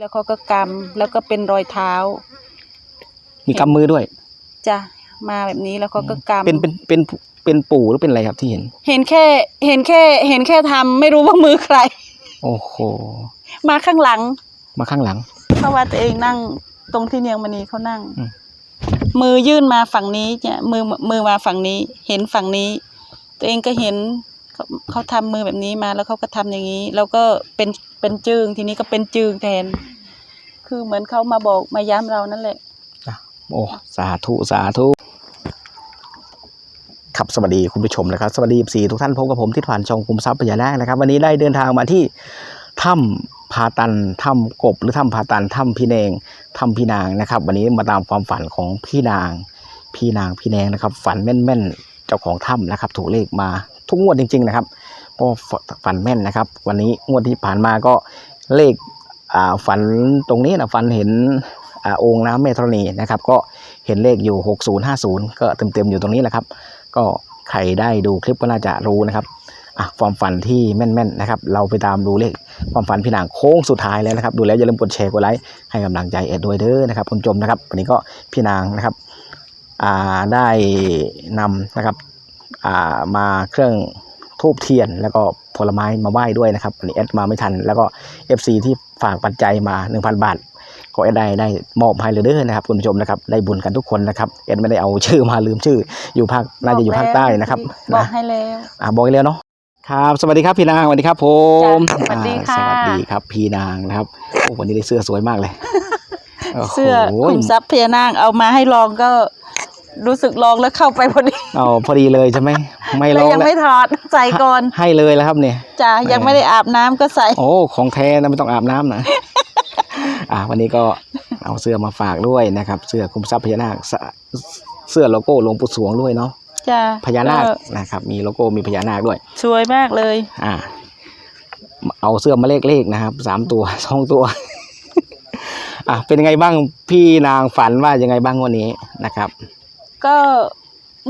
แล้วเขาก็กำแล้วก็เป็นรอยเท้า มีกำมือด้วยจ้ะมาแบบนี้แล้วเขาก็กำเป็นเป็นเป็นเป็นปู่หรือเป็นอะไรครับที่เห็น เห็นแค่เห็นแค่เห็นแค่ทำไม่รู้ว่ามือใคร โอ้โหมาข้างหลัง มาข้างหลัง เพราะว่าตัวเองนั่งตรงที่เนียงมณีเขานั่ง อืม มือยื่นมาฝั่งนี้เนี่ยมือมือมาฝั่งนี้ เห็นฝั่งนี้ ตัวเองก็เห็นเขาเขาทำมือแบบนี้มาแล้วเขาก็ทำอย่างนี้ แล้วก็เป็น เป็นจึงทีนี้ก็เป็นจึงแทน คือเหมือนเขามาบอกมาย้ำเรานั่นแหละ โอ้สาธุสาธุครับสวัสดีคุณผู้ชมนะครับสวัสดีสี่ทุกท่านพบกับผมที่ผ่านช่องกลุ่มทรัพย์พญานาคนะครับ วันนี้ได้เดินทางมาที่ถ้ำพาตันถ้ำกบหรือถ้ำพาตันถ้ำพี่แนงถ้ำพี่นางนะครับ วันนี้มาตามความฝันของพี่นาง พี่นางพี่แนงนะครับ ฝันแม่นๆเจ้าของถ้ำนะครับ ถูกเลขมา ทุกงวดจริง ๆ นะครับเพราะฝันแม่นนะครับ วันนี้งวดที่ผ่านมาก็เลขฝันตรงนี้นะฝันเห็นอองค์น้ำเมธรณีนะครับ ก็เห็นเลขอยู่ 6050 ก็เต็มๆอยู่ตรงนี้แหละครับ ก็ใครได้ดูคลิปก็น่าจะรู้นะครับอะความฝันที่แม่นๆนะครับ เราไปตามดูเลขความฝันพี่นางโค้งสุดท้ายแล้วนะครับ ดูแล้วอย่าลืมกดแชร์กดไลค์ให้กำลังใจเอ็ดด้วยเด้อนะครับคุณผู้ชมนะครับ วันนี้ก็พี่นางนะครับอ่าได้นำนะครับ มาเครื่องทูบเทียน แล้วก็ผลไม้มาไหว้ด้วยนะครับวันนี้แอดมาไม่ทัน แล้วก็ FC ที่ฝากปัจจัยมา 1,000 บาท ก็แอดได้ได้มอบให้เลยเด้อนะครับคุณผู้ชมนะครับ ได้บุญกันทุกคนนะครับแอดไม่ได้เอาชื่อมาลืมชื่อ อยู่ภาคน่าจะอยู่ภาคใต้นะครับบอกนะให้แล้วอ่าบอกอีกแล้วเนาะครับสวัสดีครับพี่นางสวัสดีครับผมจ้ะสวัสดีอ่าค่ะสวัสดีครับพี่นางนะครับโอ้วันนี้ได้เสื้อสวยมากเลยโโหเสื้อคุมทรัพย์พญานาคเอามาให้ลองก็ รู้สึกลองแล้วเข้าไปพอดีเอาพอดีเลยใช่ไหมไม่แล้ร้วองยังแล้วไม่ถอดใส่ก่อนให้เลยแล้วครับเนี่ย จ้ะยังไม่ได้อาบน้ำก็ใส่ โอ้ของแท้นะไม่ต้องอาบน้ำนะ อ่าวันนี้ก็เอาเสื้อมาฝากด้วยนะครับ เสื้อคุมทรัพย์พญานาคสเสื้อโลโก้หลวงปู่สวงด้วยเนาะจ้ะพญานาคก็นะครับ มีโลโก้มีพญานาคด้วย สวยมากเลย อ่า เอาเสื้อมาเลขเลขนะครับสามตัว สองตัว อะเป็นยังไงบ้างพี่นางฝันว่ายังไงบ้างวันนี้นะครับ ก็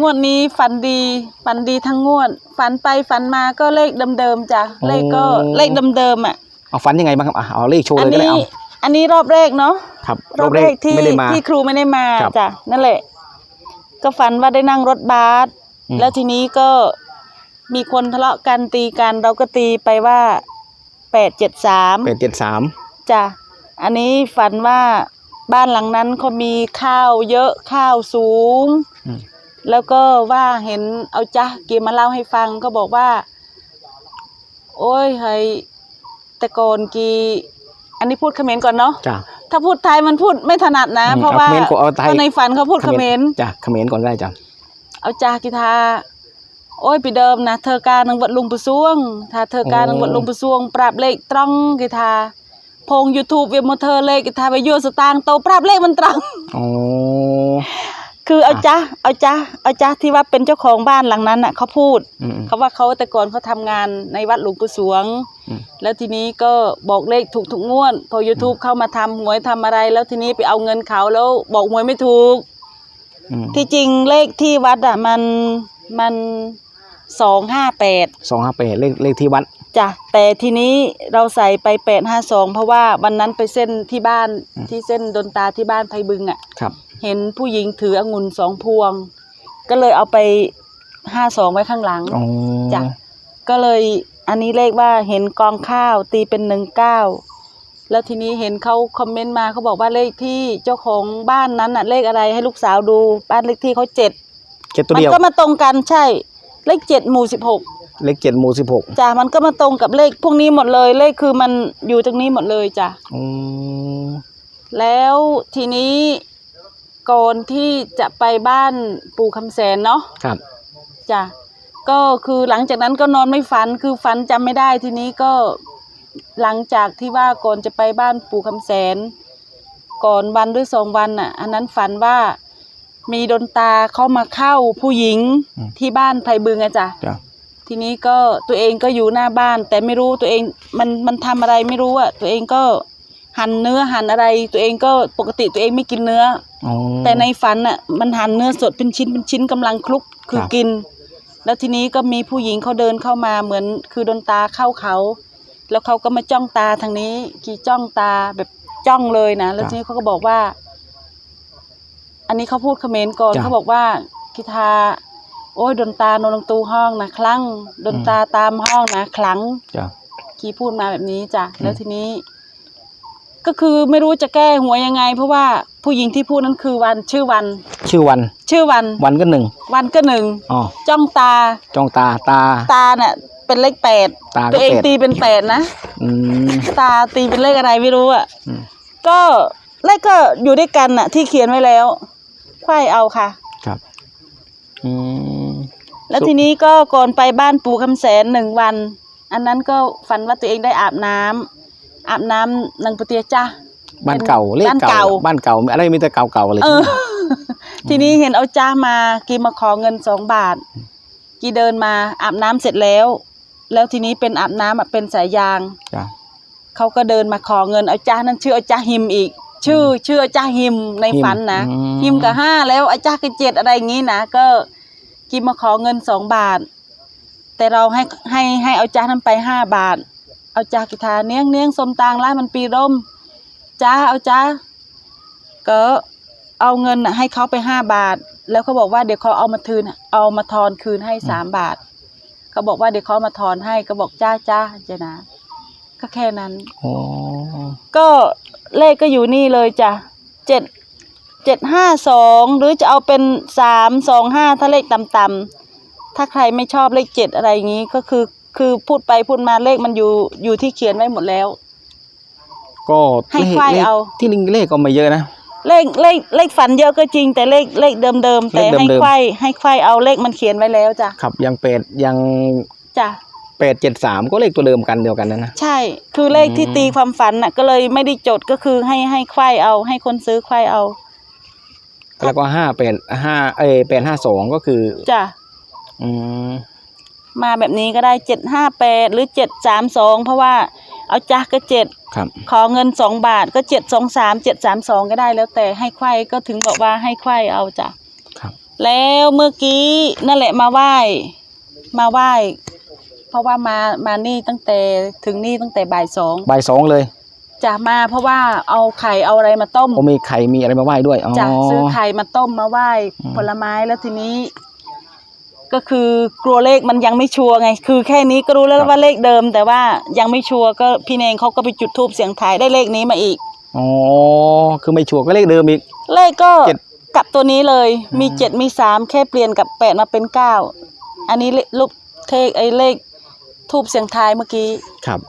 งวดนี้ฝันดีฝันดีทั้งงวด ฝันไปฝันมาก็เลขเดิมๆจ้ะโอ้เลขก็เลขเดิมๆอะเอาฝันยังไงบ้างครับอะเอาเลขโชว์อัเลยก็ได้นี้เอาอันนี้รอบแรกเนาะครับ รอบแรกที่ไม่ได้มาที่ครูไม่ได้มาครับจ้ะนั่นแหละ ก็ฝันว่าได้นั่งรถบัสอืมแล้วทีนี้ก็มีคนทะเลาะกันตีกันเราก็ตีไปว่าแปดเจ็ดสามเป็นเจ็ดสามจ้ะอันนี้ฝันว่า บ้านหลังนั้นเขามีข้าวเยอะข้าวสูงแล้วก็ว่าเห็นเอาจ้ะเกีมาเล่าให้ฟังก็บอกว่า โอ้ยเฮ้ยแต่ก่อนกี อันนี้พูดเขมรก่อนเนาะจ้ะถ้าพูดไทยมันพูดไม่ถนัดนะ อืมเพราะว่าเอาเขมรก็เอาไทย เพราะในฝันเขาพูดเขมร จ้ะเขมรก่อนได้จ้ะเอาจ้ากีทาโอ้ยปีเดิมนะเธอการนังวัดลุงปุซวง ถ้าเธอการนังวัดลุงปุซวง ปรับเลขตรงกีทา พง YouTube เวียมเธอเลขกีทาไปยั่วสตางค์โตปรับเลขมันตรงโอ้คือเอาจ้าเอาจ้าเอาจ้าที่ว่าเป็นเจ้าของบ้านหลังนั้นน่ะเขาพูดอืมเขาว่าเขาแต่ก่อนเขาทำงานในวัดหลวงปู่สวงอืมแล้วทีนี้ก็บอกเลขถูกทุกงวดพอ YouTube เข้ามาทำหวยทำอะไร แล้วทีนี้ไปเอาเงินเขาแล้วบอกหวยไม่ถูกอืมที่จริงเลขที่วัดอะมันมันสองห้าแปดสองห้าแปดเลขเลขที่วัด จ้ะแต่ทีนี้เราใส่ไปแปดห้าสองเพราะว่าวันนั้นไปเส้นที่บ้านอืม ที่เส้นดนตาที่บ้านไพบึงอะ ครับ เห็นผู้หญิงถือองุ่นสองพวง ก็เลยเอาไปห้าสองไว้ข้างหลังโอ้จ้ะ ก็เลยอันนี้เลขว่าเห็นกองข้าวตีเป็นหนึ่งเก้าแล้วทีนี้เห็นเขาคอมเมนต์มาเขาบอกว่าเลขที่เจ้าของบ้านนั้นน่ะเลขอะไรให้ลูกสาวดูบ้านเลขที่เขาเจ็ดเจ็ดตัวมัเดียว ก็มาตรงกันใช่เลขเจ็ดหมู่สิบหก เลขเจ็ดหมู่สิบหกจ้ะมันก็มาตรงกับเลขพวกนี้หมดเลย เลขคือมันอยู่ตรงนี้หมดเลยจ้ะโอ้แล้วทีนี้ก่อนที่จะไปบ้านปู่คำแสนเนาะครับจ้ะก็คือหลังจากนั้นก็นอนไม่ฝันคือฝันจำไม่ได้ทีนี้ก็หลังจากที่ว่าก่อนจะไปบ้านปู่คำแสน ก่อนวันหรือสองวันน่ะ อันนั้นฝันว่ามีดนตาเข้ามาเข้าผู้หญิงอืมที่บ้านไพบึงอะจ้ะจ้ะ ทีนี้ก็ตัวเองก็อยู่หน้าบ้าน แต่ไม่รู้ตัวเองมันมันทำอะไรไม่รู้อะตัวเองก็หั่นเนื้อหั่นอะไร ตัวเองก็ปกติตัวเองไม่กินเนื้อโอ้แต่ในฝันอะมันหั่นเนื้อสดเป็นชิ้นเป็นชิ้นกำลังคลุกคือครับ กิน แล้วทีนี้ก็มีผู้หญิงเขาเดินเข้ามาเหมือนคือโดนตาเข้าเขา แล้วเขาก็มาจ้องตาทางนี้กี่จ้องตาแบบจ้องเลยนะแล้วจ้ะทีนี้เขาก็บอกว่า อันนี้เขาพูดเขมรก่อนจ้ะ เขาบอกว่ากิทา โอ้ยดนตาโนลงตูห้องนะคลั่งดนตาตามห้องนะคลังจ้ะ กีพูดมาแบบนี้จ้ะแล้วทีนี้ ก็คือไม่รู้จะแก้หัวยังไง เพราะว่าผู้หญิงที่พูดนั้นคือวันชื่อวัน ชื่อวัน ชื่อวันวันก็หนึ่งวันก็หนึ่งอ๋อจ้องตาจ้องตาตา ตาเนี่ยเป็นเลขแปดตาก็ตัวเองแปด ตีเป็นแปดนะอืมตาตีเป็นเลขอะไรไม่รู้อะ อืมก็เลขก็อยู่ด้วยกันน่ะ ที่เขียนไว้แล้วไขว้เอาค่ะ ครับ อืม แล้วสุทีนี้ก็ก่อนไปบ้านปู่คำแสนหนึ่งวัน อันนั้นก็ฝันว่าตัวเองได้อาบน้ำอาบน้ำนางปะเตียจ้า บ้านเก่าเลขบ้านเก่า เก่า บ้านเก่าอะไรมีแต่เก่าๆเลยเออ ทีนี้เห็นเอาจ้ามากีมาขอเงินสองบาท กีเดินมาอาบน้ำเสร็จแล้ว แล้วทีนี้เป็นอาบน้ำอะเป็นสายยาง จ้ะ เขาก็เดินมาขอเงินเอาจ้านั่นชื่อเอาจ้าหิมอีก ชื่อ ชื่อเอาจ้าหิมในฝันนะอืม หิมกับห้าแล้วอาจ้าก็เจ็ดอะไรอย่างงี้นะก็ กิมมาขอเงินสองบาท แต่เราให้ให้ให้เอาจ้านั้นไปห้าบาท เอาจ้ากิทาเนียงเนียงสมตางร้านมันปีร่มจ้าเอาจ้าก็เอาเงินน่ะให้เขาไปห้าบาท แล้วเขาบอกว่าเดี๋ยวเขาเอามาคืนเอามาทอนคืนให้สามบาทเขาบอกว่าเดี๋ยวเขามาทอนให้ก็บอกจ้าจ้าเจนะก็แค่นั้นโอ้ก็เลขก็อยู่นี่เลยจ้ะเจ็ด เจ็ดห้าสองหรือจะเอาเป็นสามสองห้าถ้าเลขต่ำๆถ้าใครไม่ชอบเลขเจ็ดอะไรอย่างนี้ก็คือคือพูดไปพูดมาเลขมันอยู่อยู่ที่เขียนไว้หมดแล้ว ก็ให้เลขไขว้เลขเอา ที่ลิงเลขก็ไม่เยอะนะ เลขเลขเลขฝันเยอะก็จริง แต่เลขเลขเดิมๆแต่เลขเดิมๆให้ไขว้ให้ไขว้เอาเลขมันเขียนไว้แล้วจ้ะครับยังเป็ดยังจ้ะ แปดเจ็ดสามก็เลขตัวเดิมกันเดียวกันนะนะ ใช่ คือเลขที่อืม ตีความฝันน่ะก็เลยไม่ได้จดก็คือให้ให้ไขว้เอา ให้คนซื้อไขว้เอา แล้วก็ห้าแปดห้าเอแปดห้าสองก็คือจ้ะอืมมาแบบนี้ก็ได้เจ็ดห้าแปดหรือเจ็ดสามสองเพราะว่าเอาจักก็เจ็ดครับ ขอเงินสองบาทก็เจ็ดสองสามเจ็ดสามสองก็ได้แล้วแต่ให้ไขว้ก็ถึงบอกว่าให้ไขว้เอาจ้ะครับ แล้วเมื่อกี้นั่นแหละมาไหว้ มาไหว้ เพราะว่ามามานี่ตั้งแต่ถึงนี่ตั้งแต่บ่ายสองบ่ายสองเลย จะมาเพราะว่าเอาไข่เอาอะไรมาต้มโอมีไข่มีอะไรมาไหว้ด้วยอ๋อจะซื้อไข่มาต้มมาไหว้อืมผลไม้แล้วทีนี้ ก็คือกลัวเลขมันยังไม่ชัวร์ไง คือแค่นี้ก็รู้แล้วว่าเลขเดิม แต่ว่ายังไม่ชัวร์ก็พี่เนงเขาก็ไปจุดทูบเสียงทายได้เลขนี้มาอีกอ๋อคือไม่ชัวร์ก็เลขเดิมอีกเลขก็เจ็ดกลับตัวนี้เลยมีอืมเจ็ดมีสามแค่เปลี่ยนกับแปดมาเป็นเก้าอันนี้เลลูกเทกไอ้เลขทูบเสียงทายเมื่อกี้ครับ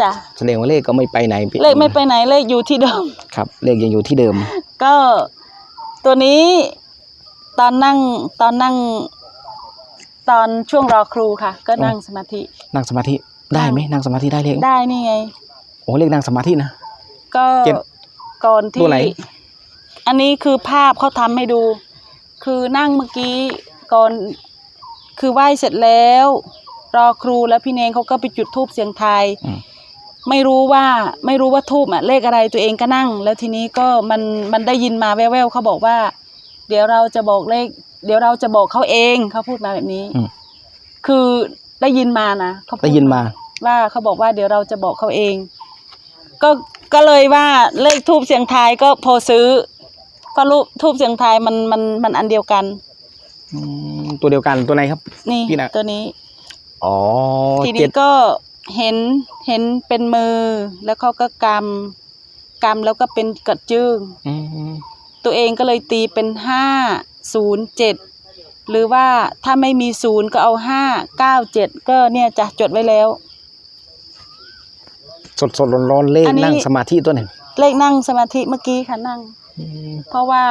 จ้ะแสดงว่าเลขก็ไม่ไปไหนพี่เลขไม่ไปไหนเลขอยู่ที่เดิม ครับ เลขยังอยู่ที่เดิม ก็ตัวนี้ตอนนั่งตอนนั่ง ตอนช่วงรอครูค่ะ ก็นั่งสมาธิ นั่งสมาธิได้ไหมนั่งสมาธิได้เลขได้นี่ไงโอ้เลขนั่งสมาธินะก็เจ็ดก่อนตัที่วไหนอันนี้คือภาพเขาทำให้ดู คือนั่งเมื่อกี้ก่อนคือไหว้เสร็จแล้ว รอครูแล้วพี่เนงเขาก็ไปจุดธูปเสียงทายอืม ไม่รู้ว่าไม่รู้ว่าทูบอะเลขอะไรตัวเองก็นั่ง แล้วทีนี้ก็มันมันได้ยินมาแว่วๆเขาบอกว่า เดี๋ยวเราจะบอกเลข เดี๋ยวเราจะบอกเขาเองเขาพูดมาแบบนี้ อืม คือได้ยินมานะเขาพู ได้ยินมา ว่าเขาบอกว่าเดี๋ยวเราจะบอกเขาเอง ก็ก็เลยว่าเลขทูบเสียงทายก็พอซื้อ ก็รูปทูบเสียงทายมันมันมันอันเดียวกัน อืมตัวเดียวกันตัวไหนครับ นี่พี่น่ะ ตัวนี้ อ๋อทีเจ็นี้ดก็ เห็นเห็นเป็นมือ แล้วเขาก็กำกำแล้วก็เป็นกระจึงอืมตัวเองก็เลยตีเป็นห้าศูนย์เจ็ดหรือว่าถ้าไม่มีศูนย์ก็เอาห้าเก้าเจ็ดก็เนี่ยจะจดไว้แล้ว สดสดร้อนร้อนๆเลขอันนี้ นั่งสมาธิตัวไหนเลขนั่งสมาธิเมื่อกี้ค่ะนั่ง อืมเพราะว่า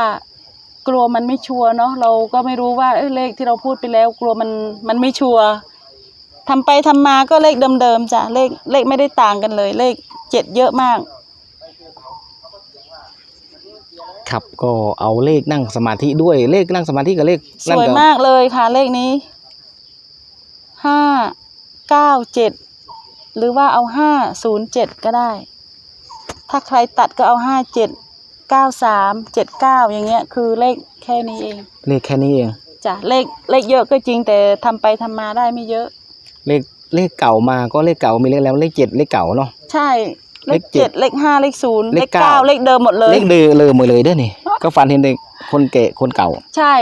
กลัวมันไม่ชัวร์เนาะเราก็ไม่รู้ว่าเอ้ยเลขที่เราพูดไปแล้ว กลัวมันมันไม่ชัวร์ ทำไปทำมาก็เลขเดิมๆจ้ะเลขเลขไม่ได้ต่างกันเลย เลขเจ็ดเยอะมาก ครับก็เอาเลขนั่งสมาธิด้วยเลขนั่งสมาธิกับเลขสนั่นวยก็มากเลยค่ะ เลขนี้ห้าเก้าเจ็ดหรือว่าเอาห้าศูนย์เจ็ดก็ได้ ถ้าใครตัดก็เอาห้าเจ็ดเก้าสามเจ็ดเก้าอย่างเงี้ย คือเลขแค่นี้เองเลขแค่นี้เอง จ้ะเลขเลขเยอะก็จริงแต่ทำไปทำมาได้ไม่เยอะ เลขเลขเก่ามาก็เลขเก่ามีเลขแล้วเลขเจ็ดเลขเก่าเนาะ ใช่ เลขเจ็ดเลขห้าเลขศูนย์เลเลขขเก้า เก้าเลขเดิมหมดเลย เลขเดือเลยหมดเลยเด้อนี่ ก็ฝันเห็นเด็กคนเกะคนเก่าใช่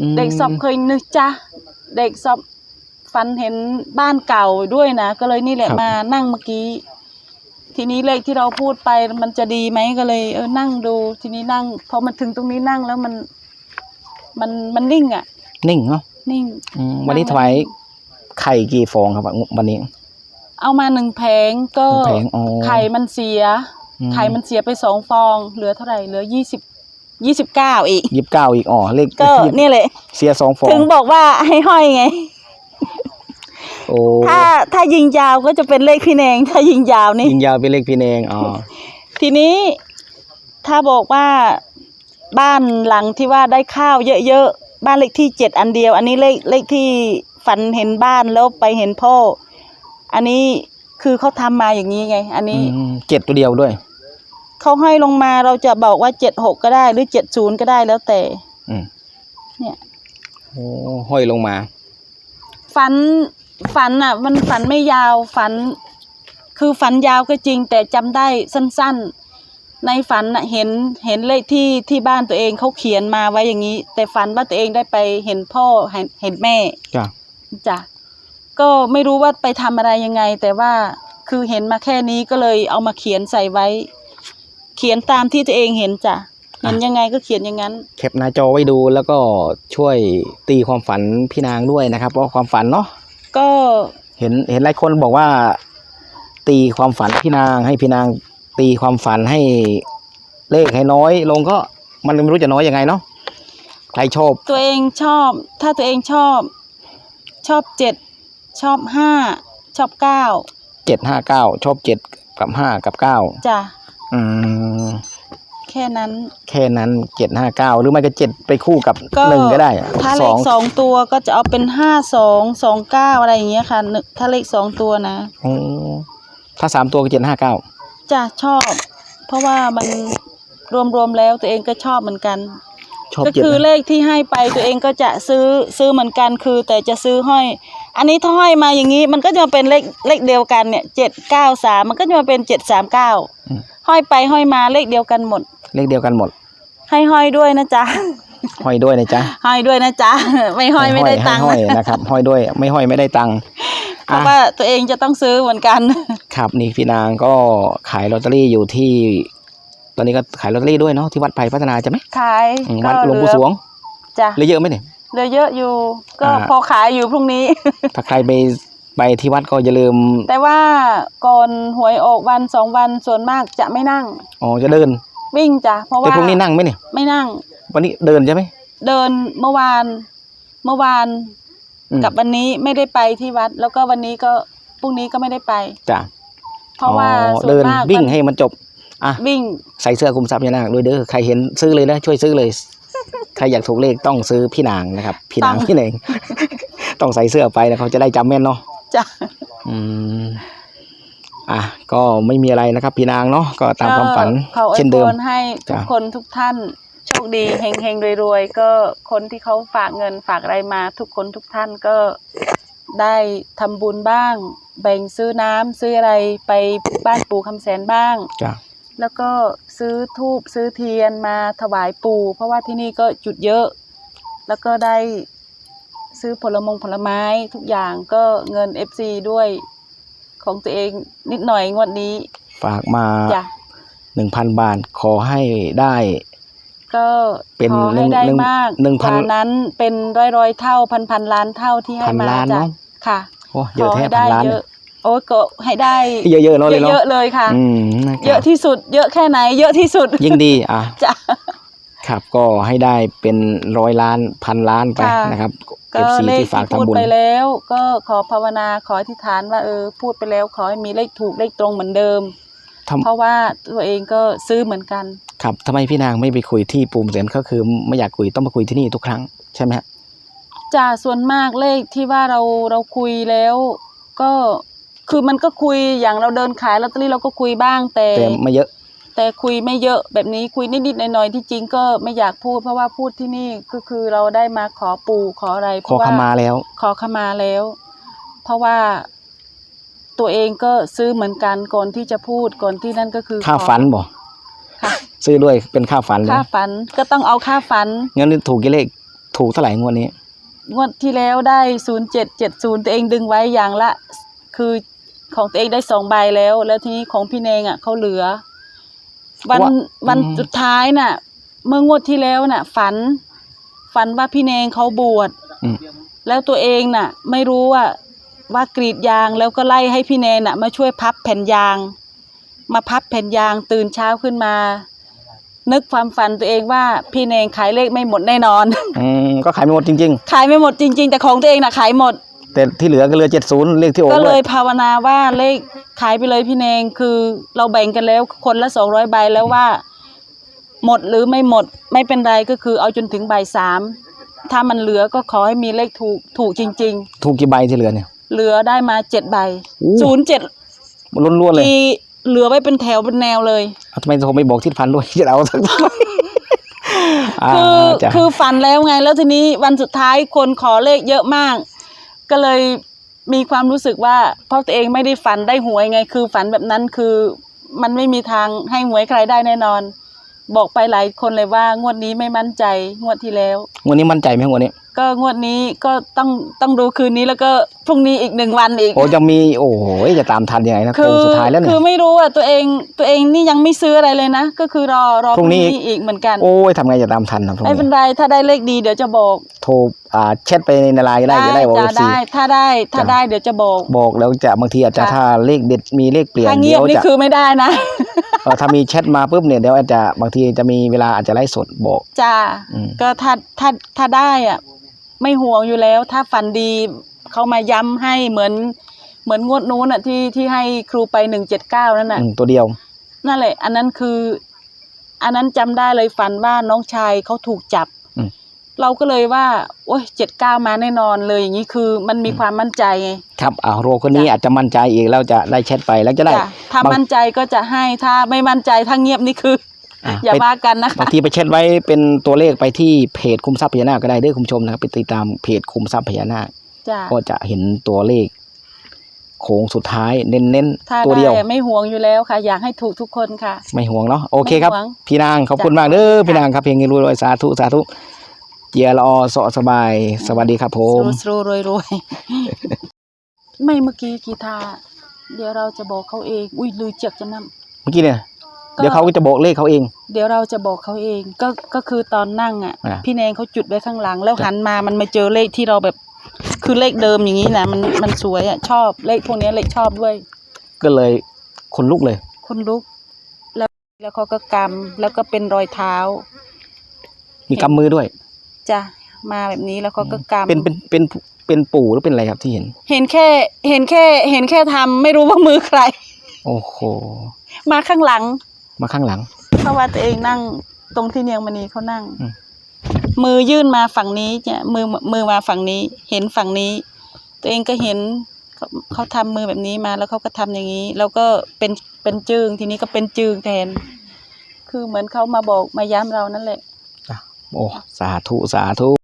อืมเด็กสอบเคยนึกจ้ะเด็กสอบฟันเห็นบ้านเก่าด้วยนะ ก็เลยนี่แหละครับมานั่งเมื่อกี้ ทีนี้เลขที่เราพูดไปมันจะดีไหมก็เลย เออนั่งดู ทีนี้นั่งพอมันถึงตรงนี้นั่งแล้วมัน มันมันนิ่งอะ นิ่งเนาะนิ่ง อืมวันนี้ถวาย ไข่กี่ฟองครับวันนี้ เอามาหนึ่งแผงก็หนึ่งแผงอ๋อ ไข่มันเสีย อืม ไข่มันเสียไปสองฟอง เหลือเท่าไหร่เหลือยี่สิบยี่สิบเก้าอีก ยี่สิบเก้าอีกอ๋อเลขก็นี่แหละ เสียสองฟองถึงบอกว่าให้ห้อยไง โอ้ถ้าถ้ายิงยาวก็จะเป็นเลขพี่แนง ถ้ายิงยาวนี่ ยิงยาวเป็นเลขพี่เนงอ๋อทีนี้ถ้าบอกว่าบ้านหลังที่ว่าได้ข้าวเยอะๆบ้านเลขที่เจ็ดอันเดียว อันนี้เลขเลขที่ ฝันเห็นบ้านแล้วไปเห็นพ่อ อันนี้คือเขาทำมาอย่างนี้ไง อันนี้อืมเจ็ดตัวเดียวด้วย เขาให้ลงมาเราจะบอกว่าเจ็ดหกก็ได้ หรือเจ็ดศูนย์ก็ได้แล้วแต่ อืมเนี่ย โอ้ห้อยลงมา ฝันฝันอะ มันฝันไม่ยาวฝัน คือฝันยาวก็จริง แต่จำได้สั้นๆ ในฝันน่ะเห็นเห็นเลขที่ที่บ้านตัวเองเขาเขียนมาไว้อย่างนี้ แต่ฝันว่าตัวเองได้ไปเห็นพ่อเห็นเห็นแม่ จ้ะ จ้ะก็ไม่รู้ว่าไปทำอะไรยังไง แต่ว่าคือเห็นมาแค่นี้ก็เลยเอามาเขียนใส่ไว้ เขียนตามที่ตัวเองเห็นจ้ะเห็นยังไงก็เขียนอย่างนั้น แคปหน้าจอไว้ดูแล้วก็ช่วยตีความฝันพี่นางด้วยนะครับเพราะความฝันเนาะก็เห็นเห็นหลายคนบอกว่า ตีความฝันพี่นางให้พี่นางตีความฝันให้เลขให้น้อยลงก็มันไม่รู้จะน้อยยังไงเนาะใครชอบ ตัวเองชอบ ถ้าตัวเองชอบ ชอบเจ็ดชอบห้าชอบเก้าเจ็ดห้าเก้าชอบเจ็ดกับห้ากับเก้าจ้ะอืมแค่นั้น แค่นั้นเจ็ดห้าเก้าหรือไม่ก็เจ็ดไปคู่กับก็หนึ่งก็ได้อะถ้าสเลอขงสองตัวก็จะเอาเป็นห้าสองสองเก้าอะไรอย่างเงี้ยค่ะหนึ่งถ้าเลขสองตัวนะโอ้ถ้าสามตัวก็เจ็ดห้าเก้าจ้ะชอบ เพราะว่ามันรวมๆแล้วตัวเองก็ชอบเหมือนกัน ชอบก็เจ็ดคือนะเลขที่ให้ไปตัวเองก็จะซื้อซื้อเหมือนกันคือแต่จะซื้อห้อย อันนี้ถ้าห้อยมาอย่างนี้มันก็จะมาเป็นเลขเลขเดียวกันเนี่ยเจ็ดเก้าสามมันก็จะมาเป็นเจ็ดสามเก้าห้อยไปห้อยมาเลขเดียวกันหมด เลขเดียวกันหมดให้ห้อยด้วยนะจ๊ะ ห้อยด้วยนะจ๊ะห้อยด้วยนะจ๊ะ ไม่ห้อยไม่ได้ตังค์ให้ห้อยนะครับห้อยด้วยไม่ห้อยไม่ได้ตังค์เพราะอะว่าตัวเองจะต้องซื้อเหมือนกัน ครับนี่พี่นางก็ขายลอตเตอรี่อยู่ที่ ตอนนี้ก็ขายลอตเตอรี่ด้วยเนาะที่วัดไผ่พัฒนาใช่ไหมขายอืมก็วัดหลวงเหลืปู่อสวงจ้ะเหลือเยอะไหมเนี่ย เหลือเยอะอยู่ ก็อ่า พอขายอยู่พรุ่งนี้ ถ้าใครไปไปที่วัดก็อย่าลืมแต่ว่าก่อนหวยออกวันสองวันส่วนมากจะไม่นั่ง อ๋อจะเดินวิ่งจ้ะเพราะแต่ว่าพรุ่งนี้นั่งไหมเนี่ยไม่นั่ง วันนี้เดินใช่ไหมเดินเมื่อวานเมื่อวานอืมกับวันนี้ไม่ได้ไปที่วัด แล้วก็วันนี้ก็พรุ่งนี้ก็ไม่ได้ไป จ้ะเพราะว่าอ๋อส่วเดินนมากวิ่งมันให้มันจบ อะวิ่งใส่เสื้อคลุมทรัพย์ยานางด้วยเด้อใครเห็นซื้อเลยนะช่วยซื้อเลย ใครอยากถูกเลขต้องซื้อพี่นางนะครับ พี่นางพี่เองต้องใส่เสื้อไปนะเขาจะได้จำแม่นเนาะจ้ะอืมอะก็ไม่มีอะไรนะครับ พี่นางเนาะก็ตามความฝันก็ขออวยเช่นเดิมพรให้ทุกจ้ะคนทุกท่านโชคดีเฮงเฮงๆรวยๆก็คนที่เขาฝากเงินฝากอะไรมา ทุกคนทุกท่านก็ได้ทำบุญบ้าง แบ่งซื้อน้ำซื้ออะไรไปบ้านปู่คำแสนบ้างจ้ะ แล้วก็ซื้อทูบซื้อเทียนมาถวายปู่เพราะว่าที่นี่ก็จุดเยอะ แล้วก็ได้ซื้อผลมงผลไม้ทุกอย่างก็เงิน FC ด้วยของตัวเองนิดหน่อยงวดนี้ ฝากมาจ้ะหนึ่งพันบาทขอให้ได้ ก็เป็นขอให้ได้หนึ่งมากหนึ่งพัน กว่านั้นเป็นร้อยร้อยๆเท่าพันพันล้านเท่าที่ให้พันมาล้านจ้ะเนาะค่ะโอ้เยอะแท้ขให้พัได้นล้านเยเนี่ยอะ โอ้ยก็ให้ได้เยอะๆเนาะเลยเนาะเยอะๆเลยค่ะ อืมนะครับเยอะที่สุด เยอะแค่ไหน เยอะที่สุดยิ่งดีอะจ้ะ ครับ ก็ให้ได้เป็นร้อยล้านพันล้านไปค่ะ นะครับก็ FC เลขที่ฝากที่พูดทำบุญ ไปแล้ว ก็ขอภาวนาขออธิษฐานว่าเออพูดไปแล้วขอให้มีเลขถูกเลขตรงเหมือนเดิม ทำ เพราะว่าตัวเองก็ซื้อเหมือนกัน ครับทำไมพี่นางไม่ไปคุยที่ปูมเสนก็คือไม่อยากคุยต้องมาคุยที่นี่ทุกครั้งใช่ไหมฮะจ้าส่วนมากเลขที่ว่าเราเราคุยแล้ว ก็ คือมันก็คุยอย่างเราเดินขายลอตเตอรี่เราก็คุยบ้างแต่แต่ไม่เยอะ แต่คุยไม่เยอะแบบนี้คุยนิดๆหน่อยๆที่จริงก็ไม่อยากพูด เพราะว่าพูดที่นี่ก็คือเราได้มาขอปู่ขออะไรเพขอราะว่าขมาแล้ว ขอขมาแล้ว เพราะว่า ตัวเองก็ซื้อเหมือนกันก่อนที่จะพูดก่อนที่นั่นก็คือค่าขอฝันบ่ค่ะซื้อด้วยเป็นค่าฝันเลยค่าฝันก็ต้องเอาค่าฝัน งั้นถูกกี่เลขถูกเท่าไหร่งวดนี้ งวดที่แล้วได้ศูนย์เจ็ดเจ็ดศูนย์ตัวเองดึงไว้อย่างละ คือ ของตัวเองได้สองใบแล้ว แล้วทีนี้ของพี่เนงอะเขาเหลือ วันว่าวันอืม สุดท้ายน่ะ เมื่องวดที่แล้วน่ะ ฝัน ฝันว่าพี่เนงเขาบวช อืม แล้วตัวเองน่ะ ไม่รู้ว่าว่ากรีดยางแล้วก็ไล่ให้พี่เนงน่ะ มาช่วยพับแผ่นยาง มาพับแผ่นยางตื่นเช้าขึ้นมา นึกความฝันตัวเองว่าพี่เนงขายเลขไม่หมดแน่นอน อืมก็ขายไม่หมดจริง ขายไม่หมดจริง ๆ แต่ของตัวเองน่ะขายหมด ๆ แต่ที่เหลือก็เหลือเจ็ดศูนย์เลขที่โอ้ก็เลด้วยยภาวนาว่าเลขขายไปเลยพี่เนงคือเราแบ่งกันแล้วคนละสองร้อยใบแล้วว่า หมดหรือไม่หมดไม่เป็นไรก็คือเอาจนถึงใบายสามถ้ามันเหลือก็ขอให้มีเลขถูกถูกจริง ถูกกี่ใบที่เหลือเนี่ย ๆ เหลือได้มาเจ็ดใบอู้ศูนย์เจ็ดล้วนๆเลย ที่เหลือไว้เป็นแถวเป็นแนวเลยเอาทำไมโทรไม่บอกทิศพันธ์ด้วยจะเอาสักตัวอ่าคือจ้ะคือฝันแล้วไงแล้วทีนี้วันสุดท้ายคนขอเลขเยอะมาก ก็เลยมีความรู้สึกว่าเพราะตัวเองไม่ได้ฝันได้หวยไง คือฝันแบบนั้นคือมันไม่มีทางให้หวยใครได้แน่นอน บอกไปหลายคนเลยว่างวดนี้ไม่มั่นใจงวดที่แล้ว งวดนี้มั่นใจไหมงวดนี้ ก็งวดนี้ก็ต้องต้องดูคืนนี้แล้วก็ พรุ่งนี้อีกหนึ่งวันอีก โอ้ยังมีโอ้โหจะตามทันยังไงนะคืโค้งสุดท้ายแล้วเนี่คืยอไม่รู้อะตัวเองตัวเองนี่ยังไม่ซื้ออะไรเลยนะ ก็คือรอรอพรุ่งนี้อีกเหมือนกันโอ้ยทำไงจะตามทันนะพรุ่งไม่เป็นนี้ไรถ้าได้เลขดีเดี๋ยวจะบอกโทรอ่าแชทไปในไลน์ก็ได้จะได้บอกจะสิได้ถ้าได้ถ้าจ้ะได้เดี๋ยวจะบอก บอกแล้วจะบางทีอาจจะค่ะถ้าเลขเด็ดมีเลขเปลี่ยนถ้าเงีเดี๋ยบยวนี่จะคือไม่ได้นะเออถ้ามีแชทมาปุ๊บเนี่ยเดี๋ยวอาจจะบางทีจะมีเวลาอาจจะไลฟ์สดบอกจ้าอืมก็ถ้าถ้าถ้าได้อะไม่ห่วงอยู่แล้ว ถ้าฝันดี เขามาย้ำให้เหมือน เหมือนงวดนู้นอะที่ที่ให้ครูไปหนึ่งเจ็ดเก้านั่นน่ะ อืมตัวเดียว นั่นแหละ อันนั้นคือ อันนั้นจำได้เลยฝันว่าน้องชายเขาถูกจับ อืม เราก็เลยว่า โอ้ยเจ็ดเก้ามาแน่นอนเลยอย่างนี้คือมันมีความมั่นใจไงครับอ่าโรคนนี้จ้ะอาจจะมั่นใจอีกแล้วจะได้แชทไปแล้วจะได้ จ้ะถ้าบาง มั่นใจก็จะให้ถ้าไม่มั่นใจถ้าเงียบนี่คือ อะอย่าไปว่ากันนะบางคะทีไปแชทไว้เป็นตัวเลขไปที่เพจคุมทรัพย์พญานาคก็ได้เด้อคุณผู้ชมนะครับไปติดตามเพจคุมทรัพย์พญานาค จ้ะก็จะเห็นตัวเลข โค้งสุดท้ายเน้นถ้าๆตัวได้เดียวไม่ห่วงอยู่แล้วค่ะ อยากให้ถูกทุกคนค่ะ ไม่ห่วงเนาะโอเคครับ ไม่ห่วงพี่นางขอบคุณมากเด้อพี่นางครับเพลงนี้รวยๆสาธุสาธุเจียรอเสาะสบาย สวัสดีครับผม สรูสรูรวยรวยไม่เมื่อกี้กีตาร์เดี๋ยวเราจะบอกเขาเอง อุ้ยลือเจียกจะนำเมื่อกี้เนี่ยก็เดี๋ยวเขาก็จะบอกเลขเขาเอง เดี๋ยวเราจะบอกเขาเองก็ก็คือตอนนั่งอะ อะพี่แนงเขาจุดไว้ข้างหลังแล้วหันมามันมาเจอเลขที่เราแบบ คือเลขเดิมอย่างนี้นะมันมันสวยอะชอบเลขพวกเนี้ยเลขชอบด้วยก็เลยคนลุกเลย คนลุก แล้วแล้วเขาก็กำแล้วก็เป็นรอยเท้ามีกำมือด้วยจ้ะมาแบบนี้แล้วเขาก็กำเป็นเป็นเป็นเป็นปู่หรือเป็นอะไรครับที่เห็น เห็นแค่เห็นแค่เห็นแค่ทำไม่รู้ว่ามือใคร โอ้โหมาข้างหลัง มาข้างหลัง เพราะว่าตัวเองนั่งตรงที่เนียงมณีเขานั่ง อืม มือยื่นมาฝั่งนี้เนี่ยมือมือมาฝั่งนี้ เห็นฝั่งนี้ ตัวเองก็เห็นเขาเขาทำมือแบบนี้มาแล้วเขาก็ทำอย่างนี้ แล้วก็เป็นเป็นจึงทีนี้ก็เป็นจึงแทน คือเหมือนเขามาบอกมาย้ำเรานั่นแหละ โอ้ สาธุ สาธุ